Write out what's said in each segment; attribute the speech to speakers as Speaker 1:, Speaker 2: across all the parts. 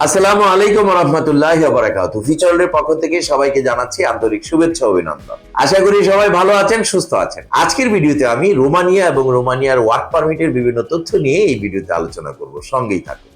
Speaker 1: আসসালামু আলাইকুম রহমতুল্লাহ বারাকাতু ফিচারের পক্ষ থেকে সবাইকে জানাচ্ছি আন্তরিক শুভেচ্ছা অভিনন্দন। আশা করি সবাই ভালো আছেন, সুস্থ আছেন। আজকের ভিডিওতে আমি রোমানিয়া এবং রোমানিয়ার ওয়ার্ক পারমিটের বিভিন্ন তথ্য নিয়ে এই ভিডিওতে আলোচনা করব। সঙ্গেই থাকুন।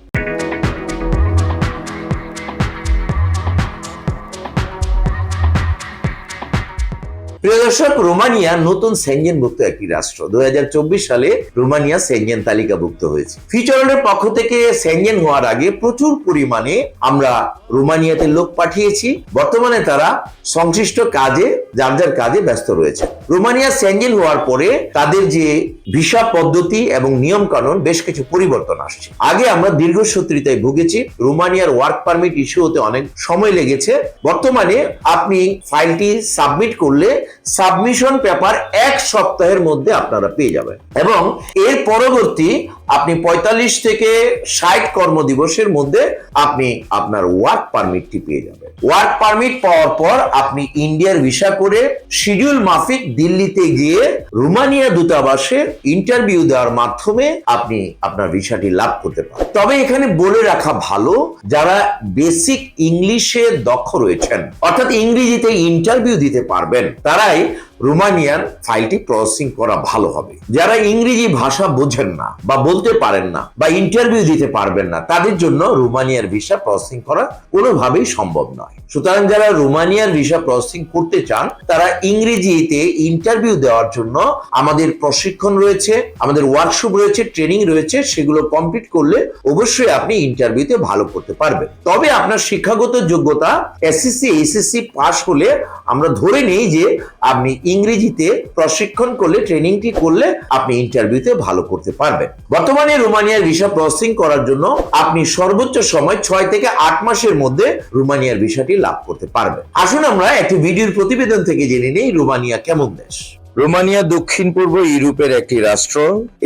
Speaker 1: প্রিয় দর্শক, রোমানিয়া নতুন সেঞ্জেনভুক্ত একটি রাষ্ট্র। দুই হাজার চব্বিশ সালে রোমানিয়া সেঞ্জেন তালিকাভুক্ত হয়েছে। ফিচারের পক্ষ থেকে সেঞ্জেন হওয়ার আগে প্রচুর পরিমাণে আমরা রোমানিয়াতে লোক পাঠিয়েছি। বর্তমানে তারা সংশ্লিষ্ট কাজে, যার যার কাজে ব্যস্ত রয়েছে। রোমানিয়া সেঞ্জেন হওয়ার পরে তাদের যে ভিসা পদ্ধতি এবং নিয়ম কানুন বেশ কিছু পরিবর্তন আসছে। আগে আমরা দীর্ঘসূত্রিতায় ভুগেছি, রোমানিয়ার ওয়ার্ক পারমিট ইস্যু হতে অনেক সময় লেগেছে। বর্তমানে আপনি ফাইলটি সাবমিট করলে সাবমিশন পেপার এক সপ্তাহের মধ্যে আপনারা পেয়ে যাবেন। এবং এর পরবর্তী আপনি পঁয়তাল্লিশ থেকে ষাট কর্মদিবসের মধ্যে আপনি আপনার ওয়ার্ক পারমিটটি পেয়ে যাবেন। ওয়ার্ক পারমিট পাওয়ার পর আপনি ইন্ডিয়ার ভিসা করে শিডিউল মাফিক দিল্লিতে গিয়ে রোমানিয়া দূতাবাসে ইন্টারভিউ দেওয়ার মাধ্যমে আপনি আপনার ভিসাটি লাভ করতে পারেন। তবে এখানে বলে রাখা ভালো, যারা বেসিক ইংলিশে দক্ষ রয়েছেন, অর্থাৎ ইংরেজিতে ইন্টারভিউ দিতে পারবেন, তারাই রোমানিয়ার ফাইলটি প্রসেসিং করা ভালো হবে। যারা ইংরেজি ভাষা বোঝেন না বা বলতে পারেন না বা ইন্টারভিউ দিতে পারবেন না, তাদের জন্য রোমানিয়ার ভিসা প্রসেসিং করা কোনোভাবেই সম্ভব নয়। সুতরাং যারা রোমানিয়ার ভিসা প্রসেসিং করতে চান, তারা ইংরেজিতে ইন্টারভিউ দেওয়ার জন্য আমাদের প্রশিক্ষণ রয়েছে, আমাদের ওয়ার্কশপ রয়েছে ট্রেনিং রয়েছে, সেগুলো কমপ্লিট করলে অবশ্যই আপনি ইন্টারভিউতে ভালো করতে পারবেন। তবে আপনার শিক্ষাগত যোগ্যতা এসএসসি এইচএসসি পাস হলে আমরা ধরে নেই যে আপনি ইংরেজিতে প্রশিক্ষণ করলে, ট্রেনিংটি করলে আপনি ইন্টারভিউতে ভালো করতে পারবেন। বর্তমানে রোমানিয়ার ভিসা প্রসেসিং করার জন্য আপনি সর্বোচ্চ সময় ছয় থেকে আট মাসের মধ্যে রোমানিয়ার ভিসাটি লাভ করতে পারবেন। আসুন আমরা একটি ভিডিওর প্রতিবেদন থেকে জেনে নেই রোমানিয়া কেমন দেশ।
Speaker 2: রোমানিয়া দক্ষিণ পূর্ব ইউরোপের একটি রাষ্ট্র।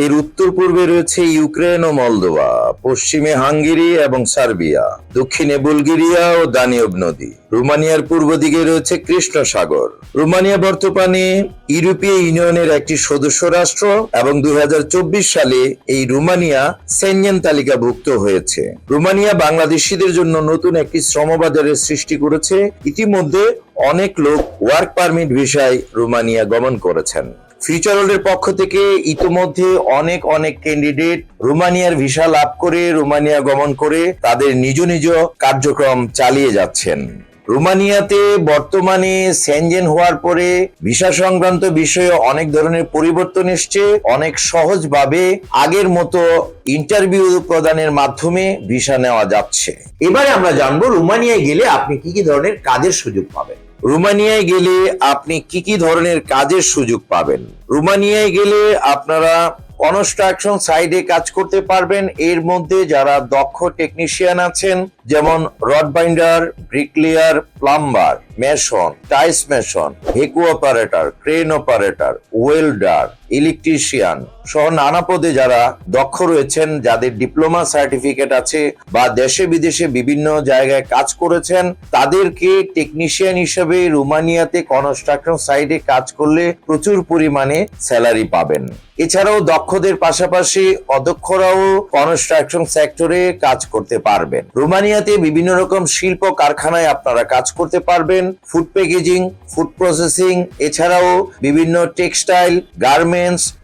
Speaker 2: এর উত্তর পূর্বে রয়েছে ইউক্রেন ও মলদোভা, পশ্চিমে হাঙ্গেরি এবং সার্বিয়া, দক্ষিণে বুলগেরিয়া ও দানিয়ব নদী। রোমানিয়ার পূর্ব দিকে রয়েছে কৃষ্ণ সাগর রোমানিয়া বর্তমানে ইউরোপীয় ইউনিয়নের একটি সদস্য রাষ্ট্র এবং দুই সালে এই রোমানিয়া সেনজেন তালিকাভুক্ত হয়েছে। রোমানিয়া বাংলাদেশিদের জন্য নতুন একটি শ্রমবাজারের সৃষ্টি করেছে। ইতিমধ্যে অনেক লোক ওয়ার্ক পারমিট ভিসায় রোমানিয়া গমন করেছেন। ফিউচারওয়ার্ল্ডের পক্ষ থেকে ইতোমধ্যে অনেক অনেক ক্যান্ডিডেট রোমানিয়ার ভিসা লাভ করে রোমানিয়া গমন করে তাদের নিজ নিজ কার্যক্রম চালিয়ে যাচ্ছেন। রোমানিয়াতে বর্তমানে সেনজেন হওয়ার পরে ভিসা সংক্রান্ত বিষয়ে অনেক ধরনের পরিবর্তন এসছে। অনেক সহজভাবে আগের মতো ইন্টারভিউ প্রদানের মাধ্যমে ভিসা নেওয়া যাচ্ছে।
Speaker 1: এবারে আমরা জানব রোমানিয়ায় গেলে আপনি কি কি ধরনের কাজের সুযোগ পাবেন?
Speaker 2: রোমানিয়ায় গেলে আপনি কি কি ধরনের কাজের সুযোগ পাবেন? রোমানিয়ায় গেলে আপনারা কনস্ট্রাকশন সাইডে কাজ করতে পারবেন। এর মধ্যে যারা দক্ষ টেকনিশিয়ান আছেন, যেমন rod binder bricklayer, plumber, mason, tiles mason, হেকু operator, crane operator, welder electrician সহ নানা পদে যারা দক্ষ রয়েছেন, যাদের ডিপ্লোমা সার্টিফিকেট আছে বা দেশে বিদেশে বিভিন্ন জায়গায় কাজ করেছেন, তাদেরকে টেকনিশিয়ান হিসেবে রোমানিয়াতে কনস্ট্রাকশন সাইডে কাজ করলে প্রচুর পরিমাণে স্যালারি পাবেন। এছাড়াও দক্ষদের পাশাপাশি অদক্ষরাও কনস্ট্রাকশন সেক্টরে কাজ করতে পারবেন। রোমানিয়াতে বিভিন্ন রকম শিল্প কারখানায় আপনারা কাজ করতে পারবেন ফুড প্যাকেজিং ফুড প্রসেসিং এছাড়াও বিভিন্ন টেক্সটাইল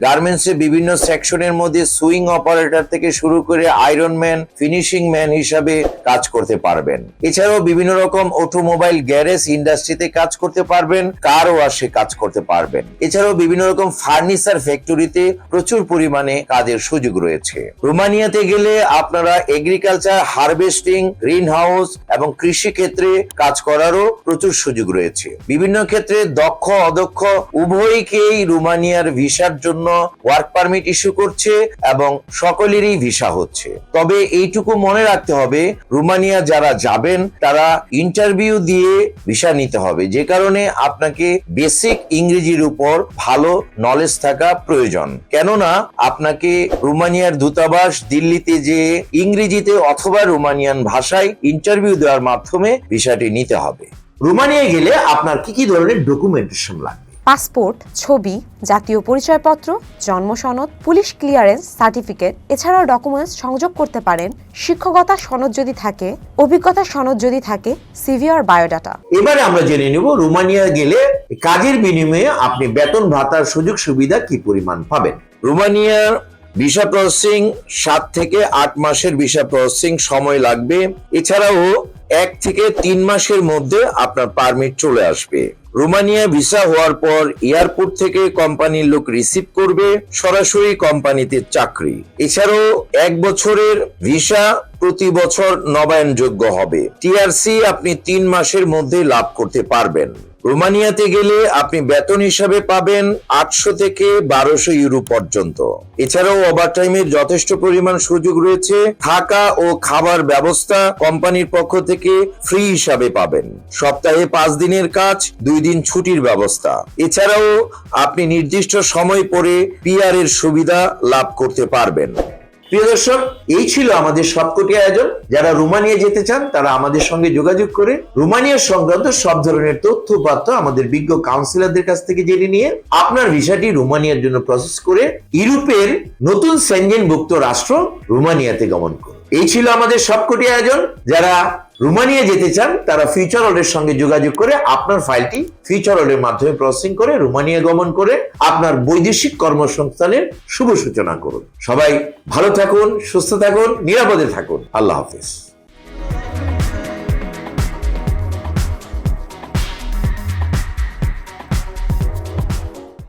Speaker 2: গার্মেন্টস এর বিভিন্ন সেকশনের মধ্যে সুইং অপারেটর থেকে শুরু করে আয়রন ম্যান ফিনিশিং ম্যান হিসাবে কাজ করতে পারবেন। এছাড়াও বিভিন্ন রকম অটোমোবাইল গ্যারেজ ইন্ডাস্ট্রিতে কাজ করতে পারবেন কার ওয়াশে কাজ করতে পারবেন। এছাড়াও বিভিন্ন রকম ফার্নিচার ফ্যাক্টরিতে প্রচুর পরিমাণে কাজের সুযোগ রয়েছে। রোমানিয়াতে গেলে আপনারা এগ্রিকালচার হারভেস্টিং গ্রিন হাউস এবং কৃষি ক্ষেত্রে কাজ করারও প্রচুর সুযোগ রয়েছে। বিভিন্ন ক্ষেত্রে দক্ষ, অদক্ষ উভয়কেই রোমানিয়ার ভিসার জন্য ওয়ার্ক পারমিট ইস্যু করছে এবং সকলেরই ভিসা হচ্ছে। তবে এইটুকু মনে রাখতে হবে, রোমানিয়া যারা যাবেন, তারা ইন্টারভিউ দিয়ে ভিসা নিতে হবে। যে কারণে আপনাকে বেসিক ইংরেজির উপর ভালো নলেজ থাকা প্রয়োজন। কেননা আপনাকে রোমানিয়ার দূতাবাস দিল্লিতে যে ইংরেজিতে অথবা রোমানিয়ান ভাষায় ইন্টারভিউ দেওয়ার মাধ্যমে ভিসাটি নিতে হবে।
Speaker 1: রোমানিয়ায় গেলে আপনার কি কি ধরনের ডকুমেন্টেশন লাগবে?
Speaker 3: পাসপোর্ট ছবি জাতীয় পরিচয়পত্র জন্ম সনদ পুলিশ ক্লিয়ারেন্স সার্টিফিকেট এছাড়াও ডকুমেন্টস সংযোগ করতে পারেন। শিক্ষকতা সনদ যদি থাকে অভিজ্ঞতা সনদ যদি থাকে সিভি আর বায়োডাটা।
Speaker 1: এবারে আমরা জেনে নেব রোমানিয়া গেলে কাজের বিনিময়ে আপনি বেতন ভাতার সুযোগ সুবিধা কি পরিমাণ পাবেন?
Speaker 2: রোমানিয়ার ভিসা প্রসেসিং সাত থেকে আট মাসের ভিসা প্রসেসিং সময় লাগবে। এছাড়াও এক থেকে তিন মাসের মধ্যে আপনার পারমিট চলে আসবে। রোমানিয়া ভিসা হওয়ার পর এয়ারপোর্ট থেকে কোম্পানির লোক রিসিভ করবে, সরাসরি কোম্পানিতে চাকরি। এছাড়াও এক বছরের ভিসা প্রতি বছর নবায়নযোগ্য হবে। টিআরসি আপনি তিন মাসের মধ্যে লাভ করতে পারবেন। রোমানিয়াতে গেলে আপনি বেতন হিসাবে পাবেন আটশো থেকে বারোশো ইউরো পর্যন্ত। এছাড়াও ওভারটাইমের যথেষ্ট পরিমাণ সুযোগ রয়েছে, থাকা ও খাবার ব্যবস্থা কোম্পানির পক্ষ থেকে ফ্রি হিসাবে পাবেন। সপ্তাহে পাঁচ দিনের কাজ, দুই দিন ছুটির ব্যবস্থা। এছাড়াও আপনি নির্দিষ্ট সময় পরে পিআর এর সুবিধা লাভ করতে পারবেন।
Speaker 1: প্রিয় দর্শক, এই ছিল আমাদের সবকটি আয়োজন। যারা রোমানিয়া যেতে চান, তারা আমাদের সঙ্গে যোগাযোগ করে রোমানিয়া সংক্রান্ত সব ধরনের তথ্য পাত্র আমাদের বিজ্ঞ কাউন্সিলরদের কাছ থেকে জেনে নিয়ে আপনার ভিসাটি রোমানিয়ার জন্য প্রসেস করে ইউরোপের নতুন সেনজেনভুক্ত রাষ্ট্র রোমানিয়াতে গমন করুন। এই ছিল আমাদের সবকটি আয়োজন। যারা রোমানিয়া যেতে চান, তারা ফিউচার অলের সঙ্গে যোগাযোগ করে আপনার ফাইলটি ফিউচার অলের মাধ্যমে প্রসেসিং করে রোমানিয়া গমন করে আপনার বৈদেশিক কর্মসংস্থানের শুভ সূচনা করুন। সবাই ভালো থাকুন, সুস্থ থাকুন, নিরাপদে থাকুন। আল্লাহ হাফিজ।